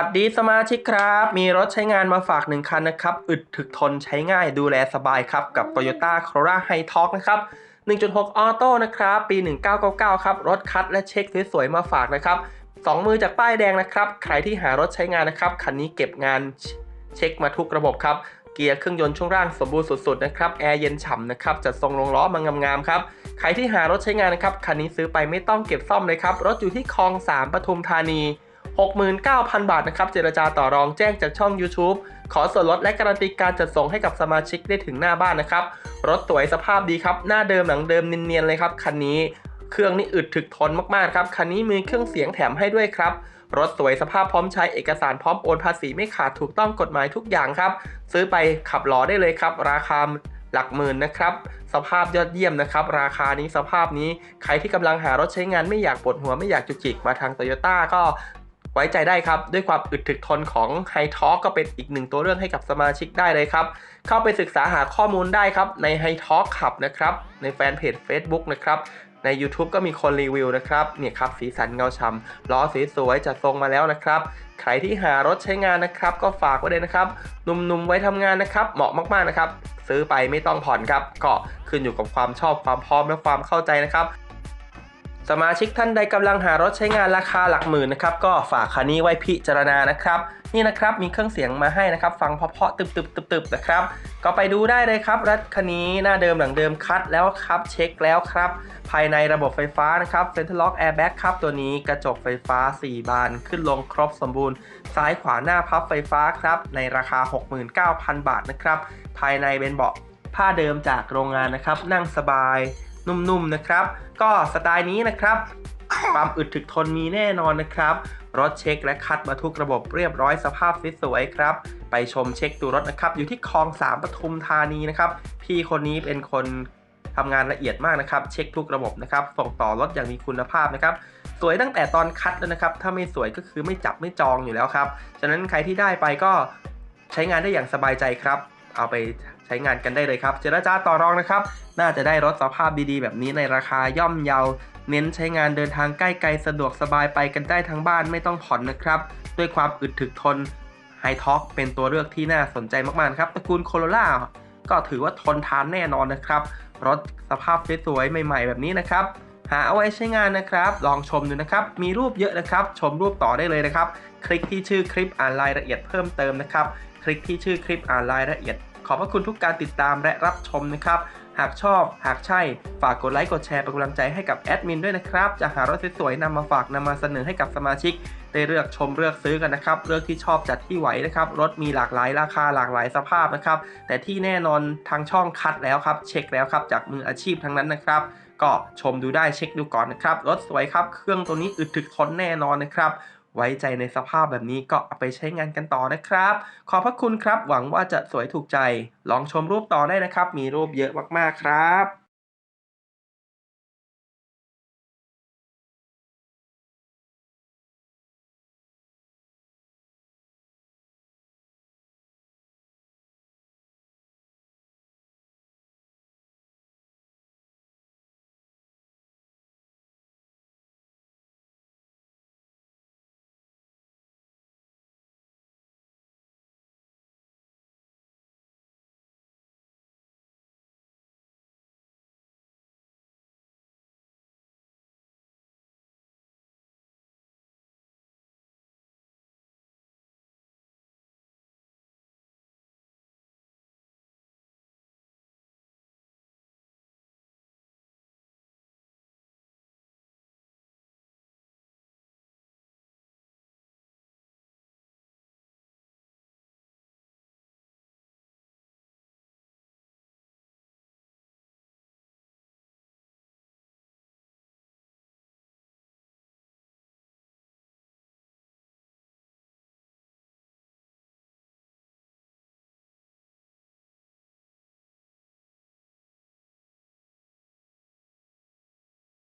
สวัสดีสมาชิกครับ มีรถใช้งานมาฝากหนึ่งคันนะครับ อึดถึกทนใช้ง่ายดูแลสบายครับ กับ Toyota Corolla High Torque นะครับ 1.6 ออโต้นะครับ ปี 1999 ครับ รถคัดและเช็คสวยๆ มาฝากนะครับ2มือจากป้ายแดงนะครับ ใครที่หารถใช้งานนะครับ คันนี้เก็บงานเช็คมาทุกระบบครับ เกียร์เครื่องยนต์ช่วงล่างสมบูรณ์สุดๆนะครับ แอร์เย็นฉ่ำนะครับ จัดทรงลงล้อมางามๆครับ ใครที่หารถใช้งานนะครับ คันนี้ซื้อไปไม่ต้องเก็บซ่อมเลยครับ รถอยู่ที่คลอง 3 ปทุมธานี 69,000 บาทนะครับ เจรจาต่อรองแจ้งจากช่อง YouTube ขอส่วนลดและการันตีการจัดส่งให้กับสมาชิกได้ถึงหน้าบ้านนะครับ รถสวยสภาพดีครับ หน้าเดิมหลังเดิมเนียนๆเลยครับ คันนี้เครื่องนี่อึดถึกทนมากๆครับ คันนี้มีเครื่องเสียงแถมให้ด้วยครับ รถสวยสภาพพร้อมใช้เอกสารพร้อมโอนภาษีไม่ขาดถูกต้องกฎหมายทุกอย่างครับ ซื้อไปขับล้อได้เลยครับ ราคาหลักหมื่นนะครับ สภาพยอดเยี่ยมนะครับ ราคานี้สภาพนี้ใครที่กำลังหารถใช้งานไม่อยากปวดหัวไม่อยากจุกจิกมาทางโตโยต้าก็ ไว้ใจได้ครับ ด้วยความอึดถึกทนของไฮทอ k ก็เป็นอีกหนึ่งตัวเลือกให้กับสมาชิกได้เลยครับ เข้าไปศึกษาหาข้อมูลได้ครับ ในไฮทอ k ขับนะครับ ในแฟนเพจ Facebook นะครับใน YouTube ก็มีคนรีวิวนะครับเนี่ยครับสีสันเงาฉ่ำล้อสวยๆจัดทรงมาแล้วนะครับ ใครที่หารถใช้งานนะครับ ก็ฝากไว้เลยนะครับหนุ่มๆไว้ทำงานนะครับ เหมาะมากๆนะครับ ซื้อไปไม่ต้องผ่อนครับก็ขึ้นอยู่กับความชอบความพร้อมและความเข้าใจนะครับ สมาชิกท่านใดกำลังหารถใช้งานราคาหลักหมื่นนะครับก็ฝากคันนี้ไว้พิจารณานะครับนี่นะครับมีเครื่องเสียงมาให้นะครับ ฟังเพาะๆตึบๆๆๆนะครับ ก็ไปดูได้เลยครับรถคันนี้หน้าเดิมหลังเดิมคัดแล้วครับเช็คแล้วครับ ภายในระบบไฟฟ้านะครับ Center Lock Airbag ครับตัวนี้กระจกไฟฟ้า 4 บานขึ้นลงครบสมบูรณ์ ซ้ายขวาหน้าพับไฟฟ้าครับในราคา 69,000 บาทนะครับ ภายในเป็นเบาะผ้าเดิมจากโรงงานนะครับ นั่งสบาย นุ่มๆนะครับ ก็สไตล์นี้นะครับ ความอึดถึกทนมีแน่นอนนะครับ รถเช็คและคัดมาทุกระบบเรียบร้อยสภาพสวยๆครับ ไปชมเช็คดูรถนะครับ อยู่ที่คลอง3ปทุมธานีนะครับ พี่คนนี้เป็นคนทำงานละเอียดมากนะครับ เช็คทุกระบบนะครับ ส่งต่อรถอย่างมีคุณภาพนะครับ สวยตั้งแต่ตอนคัดแล้วนะครับ ถ้าไม่สวยก็คือไม่จับไม่จองอยู่แล้วครับ ฉะนั้นใครที่ได้ไปก็ใช้งานได้อย่างสบายใจครับ เอาไป ใช้งานกันได้เลยครับ เจรจาต่อรองนะครับ น่าจะได้รถสภาพดีๆ แบบนี้ในราคาย่อมเยา เน้นใช้งานเดินทางใกล้ไกลสะดวกสบายไปกันได้ทั้งบ้านไม่ต้องผ่อนนะครับ ด้วยความอึดถึกทนไฮท็อกเป็นตัวเลือกที่น่าสนใจมากๆครับตระกูลโคโรล่าก็ถือว่าทนทานแน่นอนนะครับ รถสภาพสวยๆใหม่ๆ แบบนี้นะครับหาเอาไว้ใช้งานนะครับ ลองชมดูนะครับ มีรูปเยอะนะครับ ชมรูปต่อได้เลยนะครับ คลิกที่ชื่อคลิปอ่านรายละเอียดเพิ่มเติมนะครับ คลิกที่ชื่อคลิปอ่านรายละเอียด ขอบพระคุณทุกการติดตามและรับชมนะครับ หากชอบ หากใช่ ฝากกดไลค์กดแชร์เป็นกำลังใจให้กับแอดมินด้วยนะครับ จะหารถสวยๆนำมาฝากนำมาเสนอให้กับสมาชิก ได้เลือกชมเลือกซื้อกันนะครับ เลือกที่ชอบจัดที่ไหวนะครับ รถมีหลากหลายราคาหลากหลายสภาพนะครับ แต่ที่แน่นอนทางช่องคัดแล้วครับ เช็คแล้วครับจากมืออาชีพทั้งนั้นนะครับก็ชมดูได้เช็คดูก่อนนะครับ รถสวยครับ เครื่องตัวนี้อึดถึกทนแน่นอนนะครับ ไว้ใจในสภาพแบบนี้ก็เอาไปใช้งานกันต่อนะครับ ขอบพระคุณครับ หวังว่าจะสวยถูกใจ ลองชมรูปต่อได้นะครับ มีรูปเยอะมากๆครับ